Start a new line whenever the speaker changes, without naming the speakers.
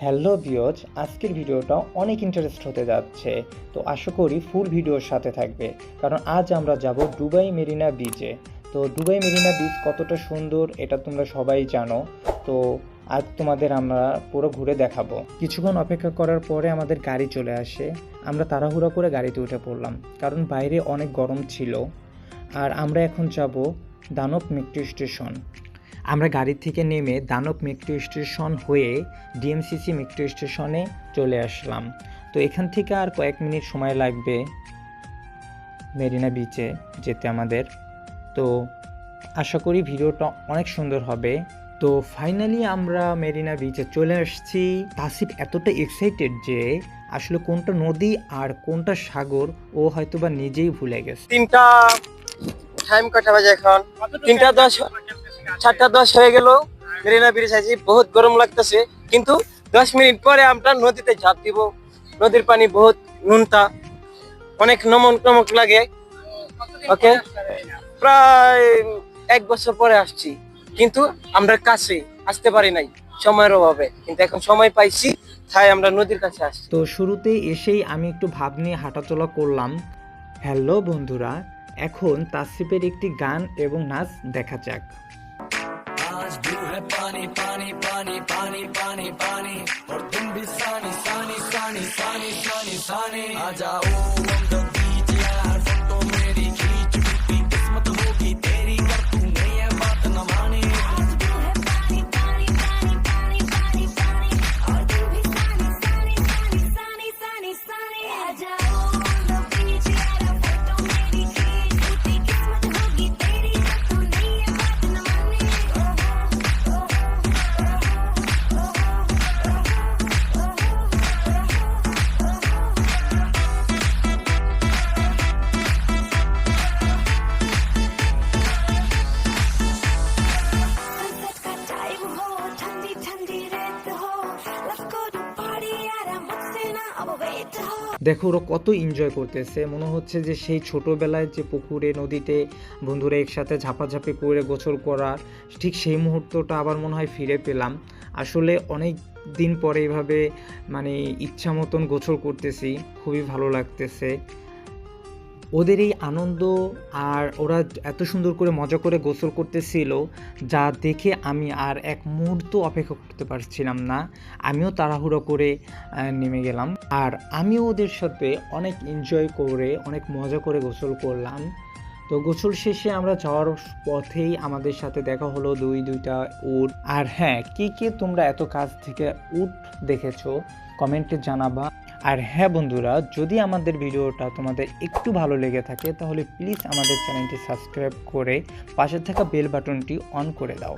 Hello বিয়জ আজকের ভিডিওটা অনেক ইন্টারেস্ট হতে যাচ্ছে। তো আশা করি ফুল ভিডিওর সাথে থাকবে। কারণ আজ আমরা যাব দুবাই মেরিনা বিচে তো দুবাই মেরিনা বিচ কতটা সুন্দর এটা তোমরা সবাই জানো। তো আজ তোমাদের আমরা পুরো ঘুরে দেখাবো। কিছুক্ষণ অপেক্ষা করার পরে আমাদের গাড়ি চলে আসে। আমরা তাড়াহুড়ো করে গাড়িতে উঠে পড়লাম। কারণ বাইরে অনেক গরম ছিল। আর আমরা এখন যাব দানব মেট্রো স্টেশন আমরা গাড়ি থেকে নেমে দানব মেট্রো স্টেশন হয়ে ডিএমসিসি মেট্রো স্টেশনে চলে আসলাম। তো এখান থেকে আর কয়েক মিনিট সময় লাগবে মেরিনা বিচে যেতে আমাদের। তো আশা করি ভিডিওটা অনেক সুন্দর হবে। তো ফাইনালি আমরা মেরিনা বিচে চলে আসছি। তাসিফ এতটা এক্সাইটেড যে আসলে কোনটা নদী আর কোনটা সাগর ও হয়তোবা নিজেই ভুলে গেছে।
তিনটা টাইম কটা বাজে এখন। তিনটা দশ চারটা দশ হয়ে গেল। মেরিনা ব্রিজ আছি বহুত গরম লাগতেছে। কিন্তু দশ মিনিট পরে আমরা নদীতে ঝাঁপ দিব। নদীর পানি বহুত নুনতা। অনেক নমন নমক লাগে। ওকে প্রায় এক বছর পরে আসছি। কিন্তু আমরা কাছে আসতে পারি নাই সময়ের অভাবে। কিন্তু এখন সময় পাইছি, তাই আমরা নদীর কাছে আসছি।
তো শুরুতে এসেই আমি একটু ভাব নিয়ে হাঁটাচলা করলাম। হ্যালো বন্ধুরা, এখন তাসিফের একটি গান এবং নাচ দেখা যাক।
आज भी है पानी पानी पानी पानी पानी पानी। और तुम भी सानी सानी सानी सानी सानी सानी। आ जाओ।
দেখো, ওরা কত এনজয় করতেছে। মনে হচ্ছে যে সেই ছোটোবেলায় যে পুকুরে, নদীতে বন্ধুরা একসাথে ঝাপাঝাপি করে গোসল করা, ঠিক সেই মুহূর্তটা আবার মনে হয় ফিরে পেলাম। আসলে অনেক দিন পরে এভাবে মানে ইচ্ছা মতন গোসল করতেছি, খুবই ভালো লাগতেছে। ওদের এই আনন্দ আর ওরা এত সুন্দর করে মজা করে গোসল করতেছিল যা দেখে আমি আর এক মুহূর্ত অপেক্ষা করতে পারছিলাম না। আমিও তাড়াহুড়ো করে নেমে গেলাম। আর আমিও ওদের সাথে অনেক এনজয় করে, অনেক মজা করে গোসল করলাম। তো গোসল শেষে আমরা যাওয়ার পথেই আমাদের সাথে দেখা হলো দুই, দুইটা উট। আর হ্যাঁ কি কি তোমরা এত কাছ থেকে উট দেখেছ? কমেন্টে জানাবা। আর হ্যাঁ বন্ধুরা, যদি আমাদের ভিডিওটা তোমাদের একটু ভালো লেগে থাকে, তাহলে প্লিজ আমাদের চ্যানেলটি সাবস্ক্রাইব করে পাশে থাকা বেল বাটনটি অন করে দাও।